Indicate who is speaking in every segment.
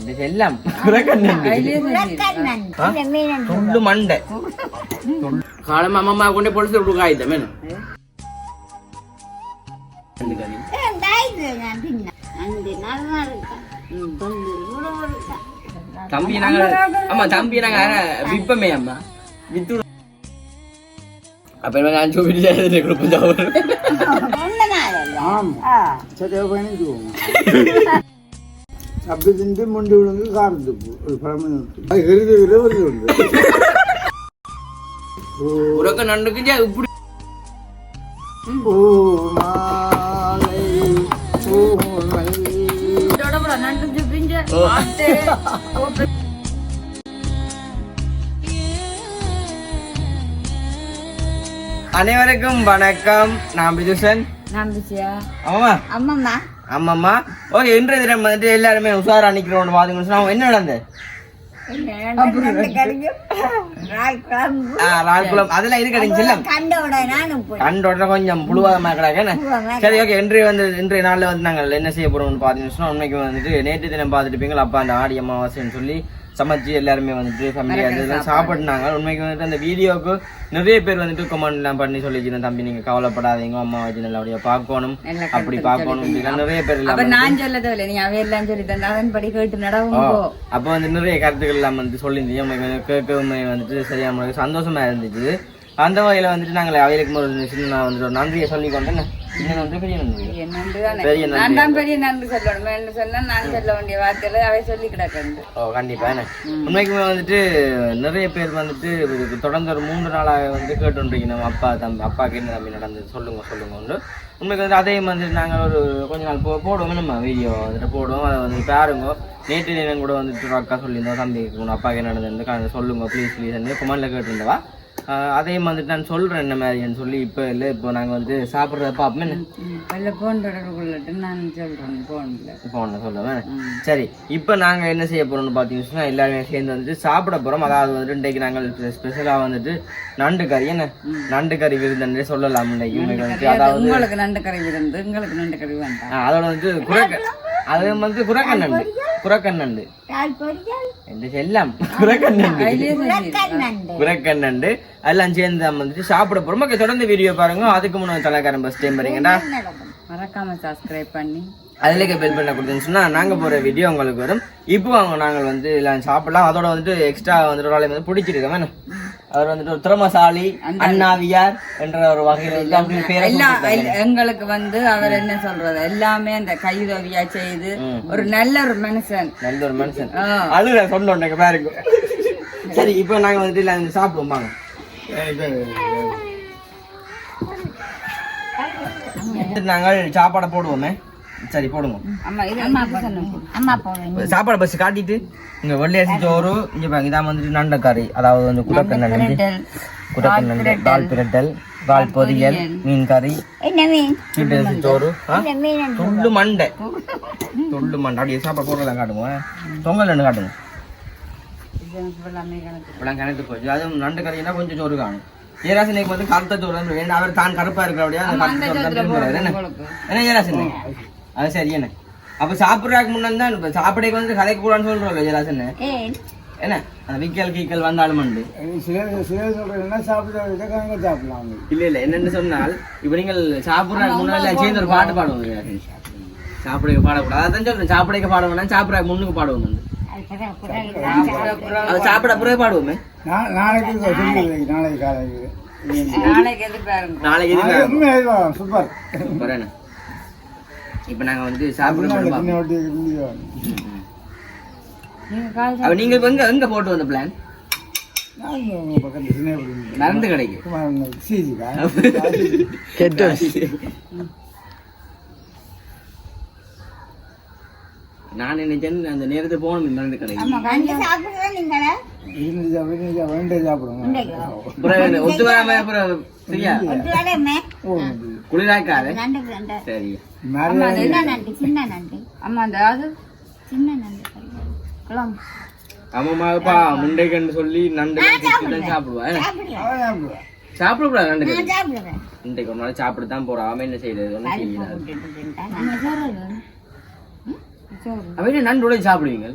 Speaker 1: എന്റെ ചെല്ലാം കുരക്കണ്ണുണ്ട് തുള്ളു മണ്ട കാലം അമ്മമ്മ കൊണ്ട് പൊളിച്ചു കൊടുക്കായില്ല മേനോ தம்பி நாங்க ஆமா தம்பி நாங்க விப்பமே அம்மா வித்து அப்ப என்ன நான் சொல்லி கொடுப்போம்
Speaker 2: ചെറിയ அப்படி தின்று முண்டு விழுந்து காரத்துக்கு ஒரு பழமணி விருது விருது உண்டு.
Speaker 1: உனக்கு நண்டுக்கு இப்படி.
Speaker 2: ஓ மாலை ஓ
Speaker 1: அனைவருக்கும் வணக்கம். நான் பிதுசன். நான் பிஜியா ஆமா
Speaker 3: ஆமாம்மா
Speaker 1: ஆமாம்மா. ஓகே இன்றைய தினம் வந்துட்டு எல்லாருமே உஷாரா நிக்கிறோம். பாத்துக்கணும் சொன்னா என்ன நடந்தது? கொஞ்சம் புழுவாதமா கிடக்கு சரி ஓகே இன்றைய வந்து இன்றைய நாள்ல வந்து நாங்கள் என்ன செய்ய போறோம்னு பாத்தீங்கன்னு உண்மைக்கு வந்துட்டு நேற்று தினம் பார்த்துட்டு இருப்பீங்களா அப்பா அந்த ஆடி அமாவாசைன்னு சொல்லி சமைச்சு எல்லாருமே வந்துட்டு ஃபேமிலியா இருந்து சாப்பிட்டுனாங்க உண்மைக்கு வந்துட்டு அந்த வீடியோக்கு நிறைய பேர் வந்துட்டு கமெண்ட் எல்லாம் பண்ணி சொல்லிக்கிறேன் தம்பி நீங்க கவலைப்படாதீங்க. அம்மா வச்சு நல்லபடியா பார்க்கணும். அப்படி பார்க்கணும் நிறைய பேர்
Speaker 3: அப்ப
Speaker 1: எல்லாம்
Speaker 3: நான் சொல்ல தேவையில்ல நீ அவையெல்லாம் சொல்லி அதன்படி கேட்டு நடவும்
Speaker 1: அப்ப வந்து நிறைய கருத்துக்கள் எல்லாம் வந்து சொல்லியிருந்தீங்க. உங்களுக்கு கேட்கவும் வந்துட்டு சரியா முறைக்கு சந்தோஷமா இருந்துச்சு. அந்த வகையில வந்துட்டு நாங்கள் அவைகளுக்கு ஒரு சின்ன வந்துட்டு ஒரு நன்றியை சொல்லி
Speaker 3: நான் தான் பெரிய நன்றி சொல்லணும். மேலும் சொன்னா நான் சொல்ல வேண்டிய வார்த்தையில அவை சொல்லி
Speaker 1: ஓ கண்டிப்பா. உண்மைக்குமே வந்துட்டு நிறைய பேர் வந்துட்டு தொடர்ந்து ஒரு மூன்று நாளாக வந்து கேட்டுருக்கீங்க நம்ம அப்பா தம்பி அப்பாக்கு என்ன தம்பி நடந்தது சொல்லுங்க சொல்லுங்க உண்மைக்கு வந்து அதே மாதிரி நாங்கள் ஒரு கொஞ்ச நாள் போ போடுவோம். நம்ம வீடியோ வந்துட்டு போடுவோம். அதை வந்து பாருங்க நேற்று தினம் கூட வந்துட்டு அக்கா சொல்லியிருந்தோம் தம்பிக்கு உன் அப்பாக்கு என்ன நடந்தது சொல்லுங்க ப்ளீஸ் ப்ளீஸ் கமெண்ட்ல கேட்டிருந்தவா? அதையும் வந்துட்டு நான் சொல்றேன் என்ன மாதிரின்னு சொல்லி இப்போ இல்லை இப்போ நாங்கள் வந்து சாப்பிட்றத பார்ப்போம் என்ன?
Speaker 3: வெள்ள போன் தொடர்புள்ளட்டு நான் சொல்றேன் போன்ல
Speaker 1: இப்போ ஒன்று சொல்லுவேன் சரி இப்போ நாங்கள் என்ன செய்ய போறோம்னு பார்த்தீங்கன்னா எல்லாருமே சேர்ந்து வந்துட்டு சாப்பிட போறோம். அதாவது வந்துட்டு இன்றைக்கு நாங்கள் ஸ்பெஷலாக வந்துட்டு நண்டு கறி என்ன? நண்டு கறி விருந்தன்றே சொல்லலாம் இன்னைக்கு அதாவது
Speaker 3: உங்களுக்கு நண்டு கறி இருந்து உங்களுக்கு நண்டு கறி வேண்டாம்.
Speaker 1: அதோட வந்து குரக்க குரக்கன் நண்டு எந்த செல்லம் குரக்கன் நண்டு குரக்கன் நண்டு எல்லாம் சேர்ந்து நம்ம வந்துட்டு சாப்பிட போறோம். ஓகே தொடர்ந்து வீடியோ பாருங்க. அதுக்கு முன்னாடி தலைக்காரன் பஸ் டைம் வரீங்கடா
Speaker 3: மறக்காம சப்ஸ்கிரைப் பண்ணி.
Speaker 1: அதுலேயே பெல் பண்ண கொடுத்தேன்னு சொன்னா நாங்க போற வீடியோ உங்களுக்கு வரும். இப்போ அவங்க நாங்கள் வந்து எல்லாம் சாப்பிடலாம். அதோட வந்துட்டு எக்ஸ்ட்ரா வந்துட்டு ஒரு ஆளை வந்து பிடிச்சிருக்கோம் என்ன? அவர் வந்துட்டு ஒரு திறமசாலி அண்ணாவியார் என்ற ஒரு வகையில் வந்து அப்படி பேரை
Speaker 3: எல்லா
Speaker 1: கொடுத்திருக்காங்க.
Speaker 3: எல்- எங்களுக்கு வந்து அவர் என்ன சொல்றது? எல்லாமே அந்த கையுதவியா செய்து ஒரு நல்ல ஒரு மனுஷன்.
Speaker 1: நல்ல ஒரு மனுஷன். அழுத சொன்னோம் பாருங்க. சரி இப்போ நாங்க வந்துட்டு எல்லாம் வந்து சாப்பிடுவோம் வாங்க. நாங்கள் சாப்பாடை போடுவோமே. சரி போடுங்க.
Speaker 3: அம்மா இது அம்மா அம்மா போவேன்
Speaker 1: சாப்பாடு பஸ் காட்டிட்டு இங்க வெள்ளையரிசி சோறு இங்க பாருங்க இதான் வந்துட்டு நண்டக்கறி. அதாவது வந்து குடக்கன் நண்டு. தால் பிரட்டல். தால் பொரியல் மீன் கறி
Speaker 3: என்ன மீன்?
Speaker 1: சீட்டரிசி சோறு துள்ளு மண்டை. துள்ளு மண்டை. அப்படியே சாப்பாடு போடுறதெல்லாம் காட்டுங்க. தொங்கல் ரெண்டு காட்டுங்க.
Speaker 3: கணக்கு
Speaker 1: இப்பெல்லாம் கிணத்து போச்சு. அதுவும் நண்டு கறினா கொஞ்சம் சோறு காணும். ஏராசனைக்கு வந்து கருத்த சோறு வேணும் அவர் தான் கருப்பா விரும்புறாரு. என்ன? என்ன ஏராசனை அது சரி என்ன அப்ப சாப்பிட்றதுக்கு முன்னாடி தான் இப்ப சாப்பிடக்கு வந்து கதைக்க கூடாதுன்னு சொல்றோம்ல ஏராசனை என்ன? அந்த விக்கல் கீக்கல் வந்தாலும் உண்டு.
Speaker 2: சில சில சொல்றதுன்னா சாப்பிட விதக்காங்க சாப்பிடலாம்.
Speaker 1: இல்ல இல்ல என்னன்னு சொன்னால் இப்ப நீங்கள் சாப்பிட்றதுக்கு முன்னாடி சேர்ந்து ஒரு பாட்டு பாடுவோம். சாப்பிடக்க பாடக்கூடாது. அதான் சொல்றேன் சாப்பிடக்க பாடுவோம்னா சாப்பிட்றதுக்கு முன்னுக்கு பாடுவோம் வந்து. அது சாப்பிட பிறகு பாடுவோமே.
Speaker 2: நாளைக்கு நாளைக்கு
Speaker 3: நாளைக்கு
Speaker 1: நாளைக்கு
Speaker 2: சூப்பர்
Speaker 1: சூப்பர் என்ன? இப்ப நாங்க வந்து சாப்பிட
Speaker 2: சின்ன
Speaker 1: போறோம்.
Speaker 2: வட்டி இந்தியா
Speaker 3: நீங்க கால்
Speaker 1: அப்ப நீங்க இப்ப எங்க எங்க போட்டு வந்த பிளான்
Speaker 2: நான் உங்க பக்கத்துல சின்ன வட்டி
Speaker 1: மருந்து கடைக்கு.
Speaker 2: சீஜிக்கா
Speaker 1: நான் நினைச்சேன் அந்த நேரத்தை போகணும் மருந்து கடைக்கு. ஒத்து வராம அப்புறம் சரியா? குளிராக்காத சரி.
Speaker 3: அம்மா அந்த அது
Speaker 1: நண்டு?
Speaker 2: அதான் சாப்பிடுவேன்.
Speaker 1: சாப்பிடக்கூடாது நண்டு இன்றைக்கு ஒரு நாள் சாப்பிட தான் போறோம் அவன் என்ன செய்யறது? ஒன்றும் செய்யல. அவன் என்ன நண்டு உடச்சி சாப்பிடுவீங்க?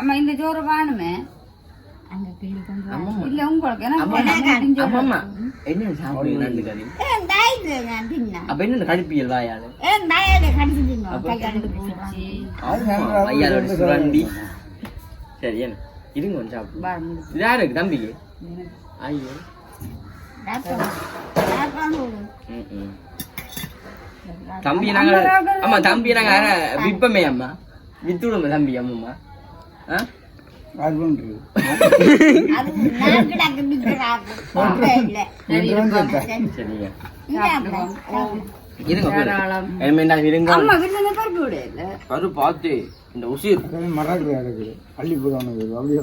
Speaker 3: அம்மா இந்த சோறு வேணுமே.
Speaker 1: என்ன கடுப்பியல் வாயால சுரண்டி. சரி என்ன? இருங்க கொஞ்சம் சாப்பிடு யாருக்கு தம்பிக்கு? ஐயோ. தம்பி நாங்க ஆமா தம்பி நாங்க யார- விப்பமே அம்மா? வித்து விடுங்க தம்பி அம்மா ஆ? பார்த்து இந்த உசிர்
Speaker 2: மரத்தில் கிடக்குது அள்ளி அப்படியே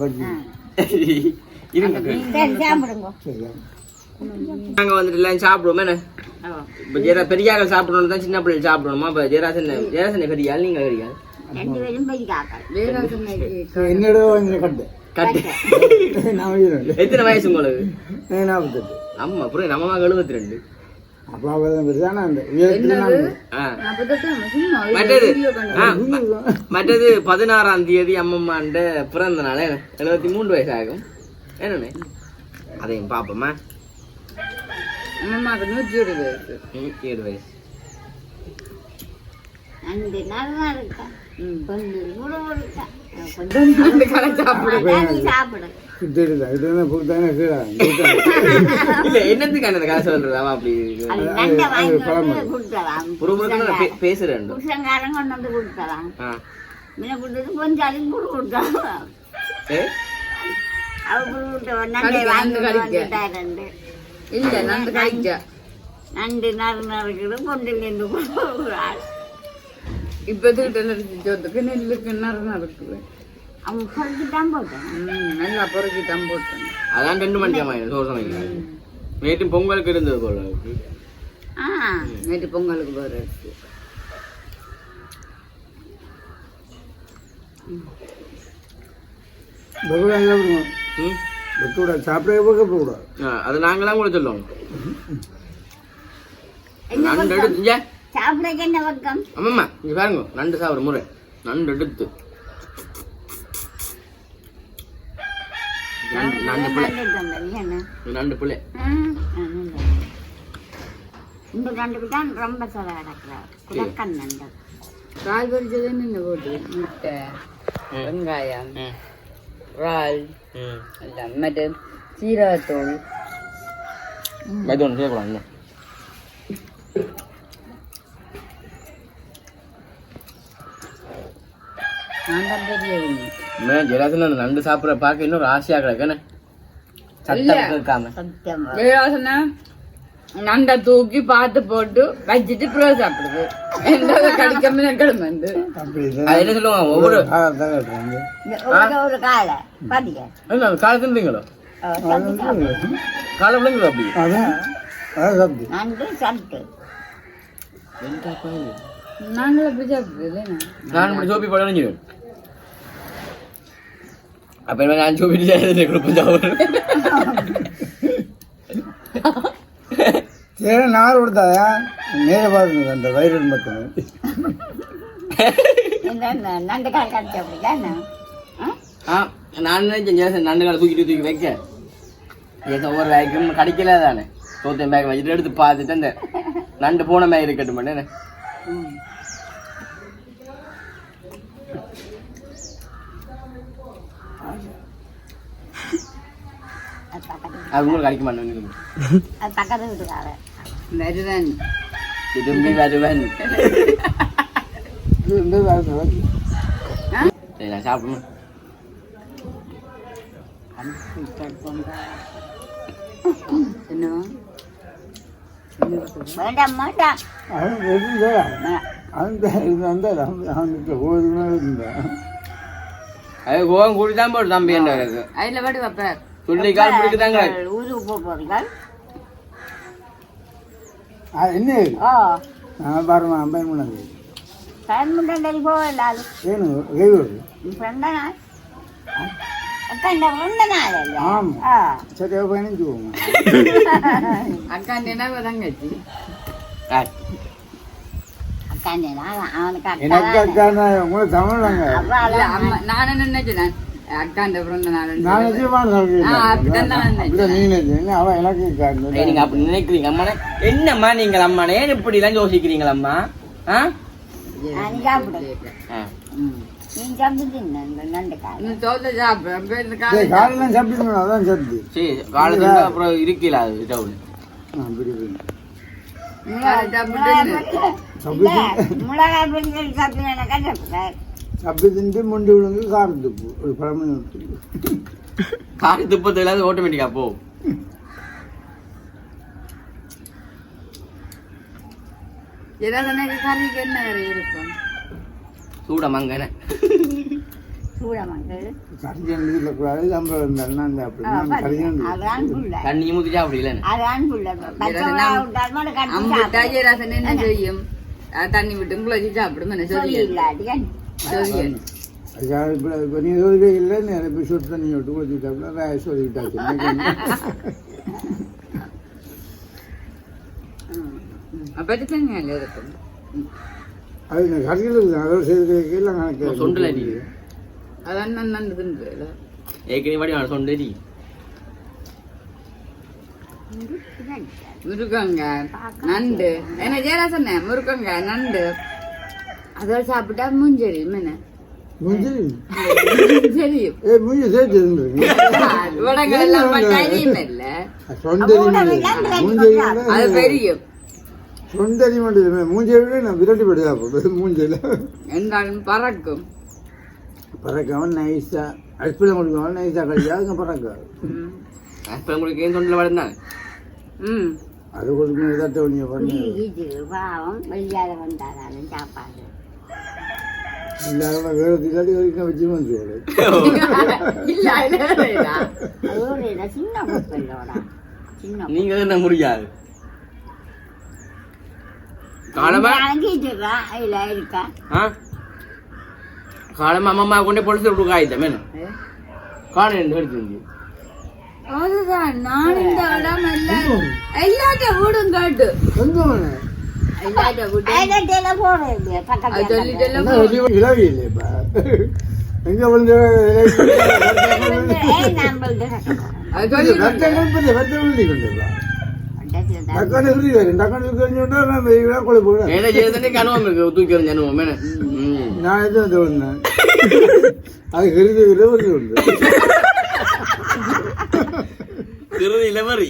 Speaker 1: இருங்க நாங்க வந்துட்டு எல்லாம் சாப்பிடுவோம் என்ன இப்ப பெரியாக்கள் சாப்பிடணும் தான் சின்ன பிள்ளைகள் சாப்பிடணுமா இப்போ ஜெயராசன் ஜெராசன் பெரிய ஆள் நீங்க
Speaker 2: என்னோட இங்கே கட்டு.
Speaker 1: கட்டு.
Speaker 2: நான் வீடு
Speaker 1: எத்தனை வயசு உங்களுக்கு?
Speaker 2: நாற்பத்தெட்டு.
Speaker 1: ஆமா அப்புறம் நம்ம மகள் எழுபத்தி ரெண்டு மற்றது பதினாறாம் தேதி அம்மம்மாண்ட பிறந்த நாள் எழுபத்தி மூன்று வயசு ஆகும் என்னண்ணே? அதையும் பாப்போமா
Speaker 3: அம்மாவுக்கு நூற்றி ஒரு வயசு.
Speaker 1: ஏழு வயசு.
Speaker 4: அஞ்சு நல்லா இருக்கா. கொஞ்சம் கூட இருக்கா கொஞ்சம்
Speaker 3: அந்த கணக்கு சாப்பிடு
Speaker 4: நீ சாப்பிடு.
Speaker 2: கிட்ட தான் இது என்ன கொடுத்தானே கீழே?
Speaker 1: இல்ல என்னத்துக்கு அந்த காசு சொல்றது? அவன் அப்படி பேசுறேன்.
Speaker 4: புருஷங்காரன் கொண்டு வந்து கொடுத்தலாம் முன்ன கொடுத்தது கூட நண்டை
Speaker 3: நண்டு
Speaker 4: நறு நறுக்குது பொண்டில் கொடுக்குறாள்.
Speaker 3: இப்ப திருட்டு சோத்துக்கு நெல்லுக்கு நிறம் இருக்குது
Speaker 4: அவன் தான் போட்டான்
Speaker 3: நல்லா பொறுக்கி தான் போட்டேன்
Speaker 1: அதான் ரெண்டு மணிக்கு ஆமாம் சோறு சமைக்கிறாங்க நேற்று பொங்கலுக்கு இருந்தது போல.
Speaker 4: ஆ
Speaker 3: நேற்று பொங்கலுக்கு போகிற
Speaker 1: ஆ, அது நாங்களாம் கூட சொல்லுவோம்
Speaker 4: சாப்பிடக்கு என்ன பக்கம்?
Speaker 1: ஆமாம்மா இங்க பாருங்க நண்டு சாப்பிட முறை. நண்டு எடுத்து. நண்டு நண்டு பிள்ளை
Speaker 4: நண்டு
Speaker 1: பிள்ளை.
Speaker 4: இந்த நண்டுக்கு தான் ரொம்ப சொல்ல கிடக்குறார் குடக்கன் நண்டு.
Speaker 3: கால் பறிச்சது என்ன போட்டு? முட்டை. வெங்காயம் இறால் எல்லாம் மற்ற சீரகத்தூள்.
Speaker 1: இது ஒன்று செய்யக்கூடாது இன்னும்.
Speaker 3: நான்
Speaker 1: ஜெராசன் அந்த நண்டு சாப்பிட்ற பார்க்க இன்னும் ஒரு ஆசையாக கிடக்குன்னு சத்தம்
Speaker 4: சத்தியம்
Speaker 3: வேறாசனா நண்டை தூக்கி பார்த்து போட்டு வச்சுட்டு பிறகு சாப்பிடுது. எந்த கடிக்காம வந்து.
Speaker 1: என்ன சொல்லுவாங்க? ஒவ்வொரு
Speaker 4: ஒரு காலை
Speaker 1: காலை தின்றீங்களோ காலை விழுங்குது அப்படி?
Speaker 3: நாங்களும் அப்படி சாப்பிடுறது இல்லைண்ணா.
Speaker 1: நான் இப்படி சோப்பி போட நினைச்சிருவேன் அப்ப என்ன நான் சோப்பி கொடுப்பேன் சாப்பிடுறேன்
Speaker 2: சரி நார் கொடுத்தாயா நேர பார்த்து அந்த வயிறு மட்டும்
Speaker 4: நண்டு கால் ஆ?
Speaker 1: நான் நினைச்சேன் நண்டு காலை தூக்கிட்டு தூக்கி வைக்க ஏதோ ஒரு வேலைக்கும் கிடைக்கல தானே தோத்தன் பேக் வச்சுட்டு எடுத்து பார்த்துட்டு அந்த நண்டு போன மாதிரி இருக்கட்டும் பண்ணு
Speaker 4: அது
Speaker 1: உங்களுக்கு கிடைக்க மாட்டேன்
Speaker 4: அது பக்கத்து வீட்டுக்கார
Speaker 3: வருவன்.
Speaker 1: திரும்பி வருவேன். சரி நான் சாப்பிடணும்.
Speaker 4: வேண்டாம் வேண்டாம்
Speaker 2: அந்த இது அந்த அவனுக்கு போதுமே இருந்தேன்
Speaker 1: அது கோவம் கூடி தான் போடு தம்பி என்ன
Speaker 3: அதில் வாடி வைப்பார்
Speaker 1: துள்ளி கால் பிடிக்குதாங்க
Speaker 4: ஊருக்கு போகிறீர்கள்
Speaker 2: என்ன? பாருமா அம்பன் பண்ணது
Speaker 4: பயன்முட்டை போகலாது
Speaker 2: ஏன்னு கைவிடு
Speaker 4: ஃப்ரெண்டா அக்கா இந்த ஃப்ரெண்ட நாள்
Speaker 2: ஆமாம்
Speaker 4: ஆ.
Speaker 2: சரியா பதினஞ்சு போகும்
Speaker 3: அக்கா நினைவு தங்கச்சி
Speaker 4: அக்கா அக்கானே நான் அவனுக்கு அக்கா
Speaker 3: நான் என்ன நினைச்சேன் அக்காண்ட பிறந்த நாள்
Speaker 2: நான்
Speaker 3: நான்
Speaker 2: சொல்றேன் அவன் எனக்கு
Speaker 1: நீங்க அப்படி நினைக்கிறீங்க அம்மானே. என்னம்மா நீங்கள் அம்மானே? ஏன் இப்படி எல்லாம் யோசிக்கிறீங்களா அம்மா ஆ. இருக்கல அது
Speaker 2: அப்படி திண்டு முண்டி விழுந்து காரத்துப்பு ஒரு பழமொழி இருக்கு.
Speaker 1: காரி துப்பத்து இல்லாத ஆட்டோமேட்டிக்கா போ.
Speaker 3: ஏதாவது கறிக்கு என்ன கறி இருக்கும்?
Speaker 1: சூட மங்கன
Speaker 4: சூடமங்கள்
Speaker 2: கறிஜன் இருக்கக்கூடாது சம்பளம் இருந்தாலும் நான் சாப்பிடுவேன். நான் கறிஜன்
Speaker 4: அதான் புள்ள
Speaker 1: தண்ணி
Speaker 4: சாப்பிடு.
Speaker 3: ஜெயராசன் என்ன செய்யும்? தண்ணி விட்டு குழச்சி சாப்பிடும் என்ன
Speaker 4: சொல்லி
Speaker 2: நீ எதுவும் இல்லை நேரம் போய் சுட்டு தண்ணி விட்டு ஊற்றி சாப்பிட்டா வேலை அது அதோட செய்து கணக்கு
Speaker 1: நீ
Speaker 3: அதான் நான்
Speaker 1: ஏற்கனவே வாடி
Speaker 3: முருகங்க நண்டு என்ன ஜெயராசன் முருகங்க நண்டு அதோட சாப்பிட்டா மூஞ்செரி என்ன?
Speaker 2: மூஞ்சி
Speaker 3: தெரியும்
Speaker 2: ஏ மூஞ்சி சேர்த்து
Speaker 3: வடங்கள் எல்லாம் பட்டாரியும் இல்ல.
Speaker 2: சொந்தரி மூஞ்சை
Speaker 3: அது பெரியும்
Speaker 2: சொந்தரி மட்டும் மூஞ்சை விட நான் விரட்டி படுதா போடுறது மூஞ்சையில்
Speaker 3: என்றாலும் பறக்கும்.
Speaker 2: பறக்காம நைஸாக அடுப்பில் கொடுக்காம நைஸாக கழிச்சா அதுங்க பறக்காது.
Speaker 3: ம்.
Speaker 1: அப்ப உங்களுக்கு ஏன் தொண்டில் வளர்ந்தாங்க
Speaker 3: ம்.
Speaker 2: அது கொடுக்கணும் தட்ட உனிய பண்ணி
Speaker 4: இது பாவம் வெளியாத வந்தாலும் சாப்பாடு
Speaker 2: இல்லாத வேறு இல்லாட்டி வரைக்கும் வச்சு வந்து
Speaker 3: இல்ல இல்ல, இல்ல.
Speaker 4: அதோட இதை சின்ன குப்பையோட சின்ன
Speaker 1: நீங்க என்ன முடியாது காலமா அம்மா கொண்டே பொலிச்சு விட்டு காய்த்தம் என்ன காலம் எடுத்து
Speaker 3: அதுதான் நான் இந்த இடம் எல்லாம் வீடும் காட்டு
Speaker 2: எங்க வந்து நான் எதுவும் தோணுனேன் அது எழுதி இளவரி உண்டு
Speaker 1: திருதி இளவரி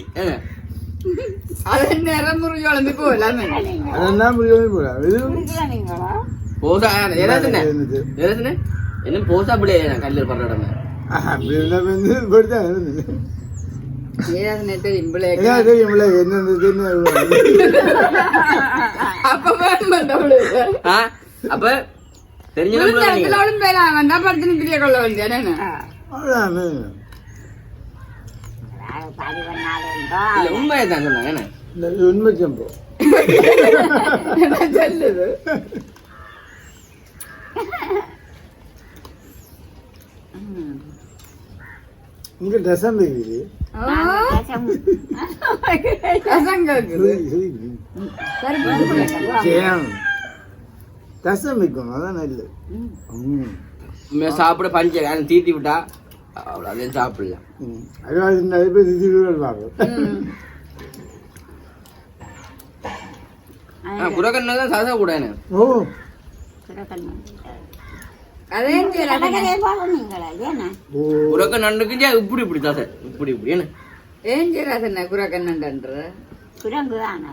Speaker 3: பிள்ளைக்கு
Speaker 2: என்ன தெரியும்ல என்னென்ன தெரியும்
Speaker 3: அப்ப வேண்டாம்
Speaker 1: ஆ அப்ப தெரிஞ்சவங்க
Speaker 3: விழுந்தவளும் பேராங்க வந்தா படுத்து நித்திரிய கொள்ள வேண்டிய என்ன
Speaker 2: அவ்வளோதான்
Speaker 4: பாடி பண்ணாலும்
Speaker 1: இல்ல உண்மையை தான் சொன்னாங்க
Speaker 2: உண்மை சம்பவம்
Speaker 3: சொல்லுது
Speaker 2: இங்கே ரசம் இருக்குது
Speaker 3: ரசம்
Speaker 2: வைக்கணும் அதான் நல்லது
Speaker 1: சாப்பிட பஞ்ச தீத்தி விட்டா அவ்வளோ அதையும்
Speaker 2: இந்த நிறைய பேர் பார்க்கும்
Speaker 1: குரக்கண்ணா தான் சாதா கூட என்ன
Speaker 2: ஓ.
Speaker 3: அதே
Speaker 4: நீங்களா ஏன்னா?
Speaker 2: ஓ.
Speaker 1: குரக்க நண்டுக்கு இப்படி இப்படி தாசை இப்படி இப்படி என்ன?
Speaker 3: ஏன் ஜெயராசன் குரக்கண்ணன்ற
Speaker 4: குரங்கு தான்.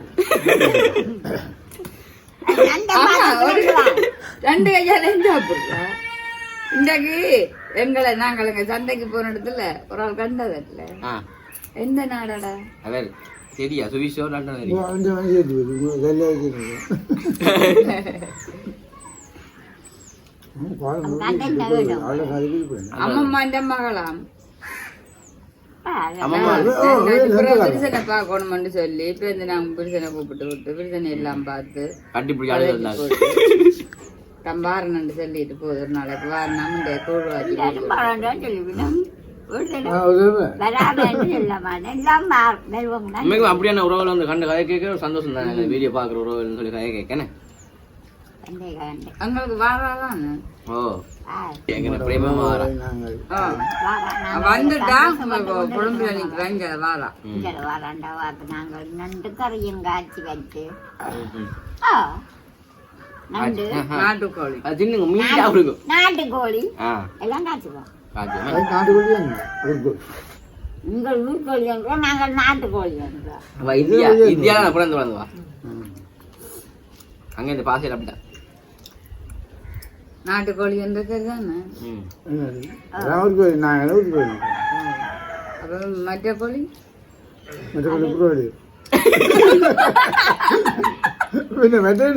Speaker 3: ரெண்டு கையாலையும் சாப்பிடுறா இன்றைக்கு எங்களை நாங்கள் சந்தைக்கு போன இடத்துல ஒரு ஆள் கண்டதில்ல. எந்த நாடடா?
Speaker 1: அவர் சரியா சுவிஷோ
Speaker 3: இந்த மகளாம் பார்க்கணும்னு சொல்லி இப்ப இந்த நாங்க பிரிசனை கூப்பிட்டு விட்டு பிரிசனை எல்லாம் பார்த்து தம்பாரன்னு சொல்லிட்டு ஒரு நாளைக்கு வாரணம் இந்த
Speaker 1: அப்படியான உறவுகள் வந்து கண்ட கதை கேட்க ஒரு சந்தோஷம் தானே வீடியோ பார்க்குற உறவுகள்னு சொல்லி கதை கேட்கனே
Speaker 3: வாராதான்
Speaker 1: ஓ. எங்க பிரேமமா வரா.
Speaker 3: வந்துட்டா குழம்புல நிற்கிறாங்க வாரா.
Speaker 4: இங்கே வாராண்டா வாரத்து நாங்கள். நண்டு கறியும் காய்ச்சி வச்சு.
Speaker 3: நாட்டுக்கோழி.
Speaker 4: நாட்டுக்கோழி. எல்லாம் காய்ச்சுவோம்
Speaker 2: நாட்டுக்கோழி இருக்கு
Speaker 4: உங்கள் ஊர்கோழி என்றோம் நாங்கள் நாட்டுக்கோழி என்றோம்
Speaker 1: வா இந்தியா இந்தியா நான் பிறந்து வளர்ந்து வா அங்க இந்த பாசையில் அப்படிதான்
Speaker 3: நாட்டுக்கோழி என்று தெரியாதானே
Speaker 1: ம்
Speaker 2: ராமர் நாங்கள் ஊருக்கு போயிருந்தோம்
Speaker 3: அப்புறம் மற்ற கோழி
Speaker 2: மற்றபடி புரோடி പിന്നെ മറ്റേ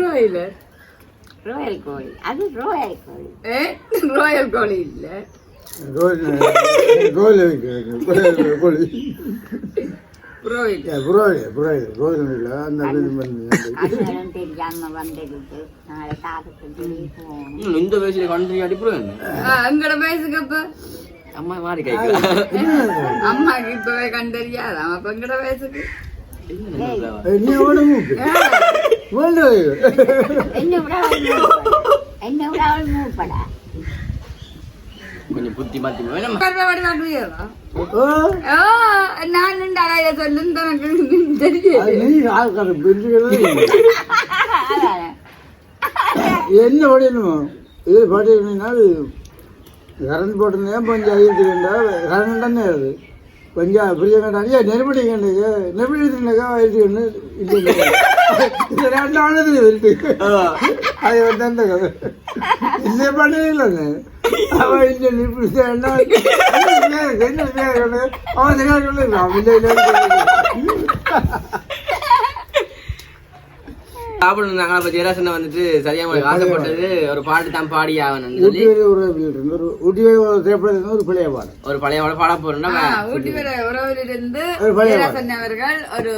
Speaker 3: ரோயிலர்
Speaker 4: ரோயல் கோழி அது ரோயல் கோழி
Speaker 3: ஏ? ரோயல் கோழி இல்லை.
Speaker 1: இந்த வயசுல கண்டு அடிப்புடுங்க
Speaker 3: எங்கட வயசுக்கு அப்ப?
Speaker 1: அம்மா மாறி கைக்கலாம்
Speaker 3: அம்மாக்கு இப்பவே கண்டறியாது அப்ப எங்கட வயசுக்கு?
Speaker 2: நீ வேണ്ട
Speaker 4: என்ன விட அவள் மூப்படா.
Speaker 1: கொஞ்சம் புத்தி மாத்தி
Speaker 3: நான்
Speaker 2: என்ன படிக்கணுமோ? இது படிக்கணும்னா கரண்ட் போட்டிருந்தேன் கொஞ்சம் கரண்ட் தானே அது. கொஞ்சம் பிரியா கண்டாடியா நெருப்படி கண்டுங்க நெருப்படி எடுத்துனாக்கா ஆயிரத்தி ஒன்று இல்லை இது ரெண்டானது இருக்கு. அது வந்து அந்த கதை. இல்லை பண்ணலைங்க அவன் இல்லை இப்படி என்ன? என்ன? அவன் சரியாக இல்லை இல்லை
Speaker 1: சாப்பிடணும் நாங்க அப்ப ஜெராசன வந்துட்டு சரியா ஆசைப்பட்டது ஒரு பாட்டு தான் பாடி
Speaker 2: ஊட்டி ஒரு ஊட்டி ஒரு திரைப்படத்தில் ஒரு பிள்ளைய பாடு
Speaker 1: ஒரு பழைய பாட பாட போறோம்னா
Speaker 3: ஊட்டி வர உறவிலிருந்து
Speaker 2: பழைய
Speaker 3: வீராசன் அவர்கள் ஒரு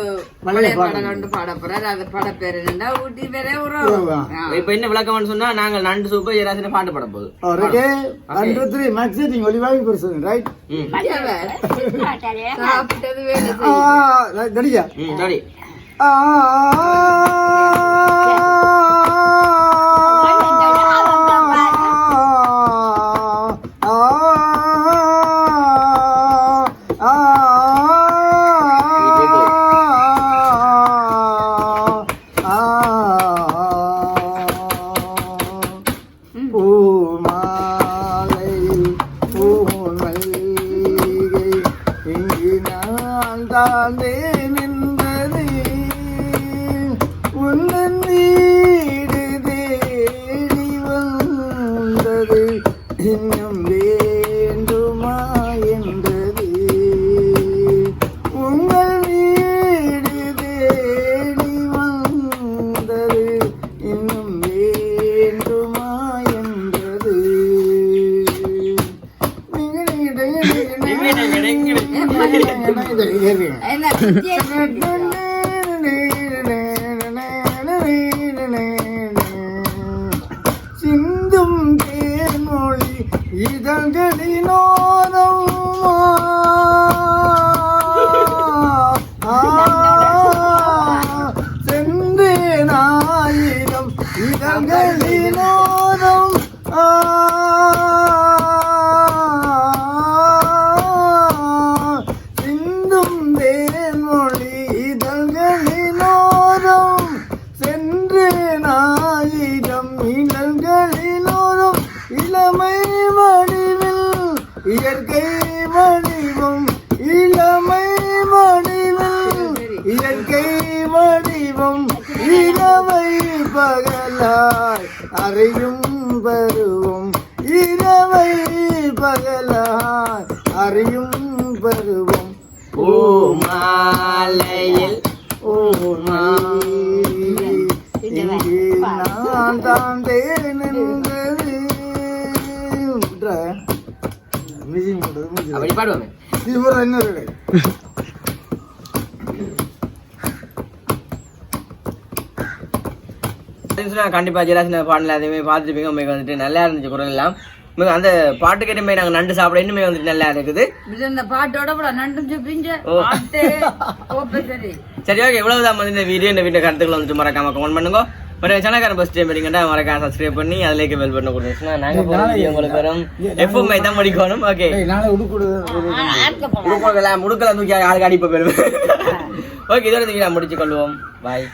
Speaker 3: பழைய பாடல் ஒன்று பாட போறார் அது பட பேர் என்னன்னா ஊட்டி வர உறவு.
Speaker 1: இப்ப என்ன விளக்கம்னு சொன்னா நாங்க நண்டு சூப்பர் ஜெராசன பாட்டு பாட போகுது
Speaker 2: okay one two three max நீங்க ஒலிவாய் பர்சன் ரைட்
Speaker 3: சாப்பிட்டது வேலை
Speaker 2: ஆ
Speaker 3: செய்யும்.
Speaker 2: கடியா
Speaker 1: ம் சரி
Speaker 2: ஆ நான் சிந்தும் தேன்மொழி இதழ்களினோரம் இயற்கை வடிவம் இளமை வடிவில் இயற்கை வடிவம் இரவை பகலாய் அறியும் பருவம். இரவை பகலாய் அறியும் பருவம்.
Speaker 1: ஓ மாலையில்
Speaker 2: ஓ நான் தான்
Speaker 1: அப்படி பாடுவோமே
Speaker 2: இது ஒரு இன்னொரு கடை.
Speaker 1: சொன்னா கண்டிப்பா ஜெராசன பாடல அதுவுமே பார்த்துருப்பீங்க உங்களுக்கு வந்துட்டு நல்லா இருந்துச்சு குரல் எல்லாம். அந்த பாட்டு கேட்டுமே நாங்க நண்டு சாப்பிட இன்னுமே வந்துட்டு நல்லா இருக்குது.
Speaker 3: இந்த பாட்டோட கூட நண்டும் கோப்பை சரி
Speaker 1: சரி. ஓகே இவ்வளவுதான் வந்து இந்த வீடியோ இந்த வீடியோ கருத்துக்களை வந்துட்டு மறக்காம கமெண்ட் பண்ணுங்க. ஒரு சேனல்காரன் ஃபர்ஸ்ட் டைம் பண்ணீங்கன்னா மறக்காம சப்ஸ்கிரைப் பண்ணி அதுலேயே பெல் பண்ண கொடுத்துச்சுன்னா நாங்கள் போகிற வீடியோ உங்களுக்கு வரும் எப்பவுமே தான் முடிக்கணும். ஓகே முடுக்கலாம் முடுக்கலாம் தூக்கி ஆளுக்கு அடிப்ப போயிருவேன் ஓகே இதோட தூக்கி நான் முடிச்சு கொள்வோம் பாய்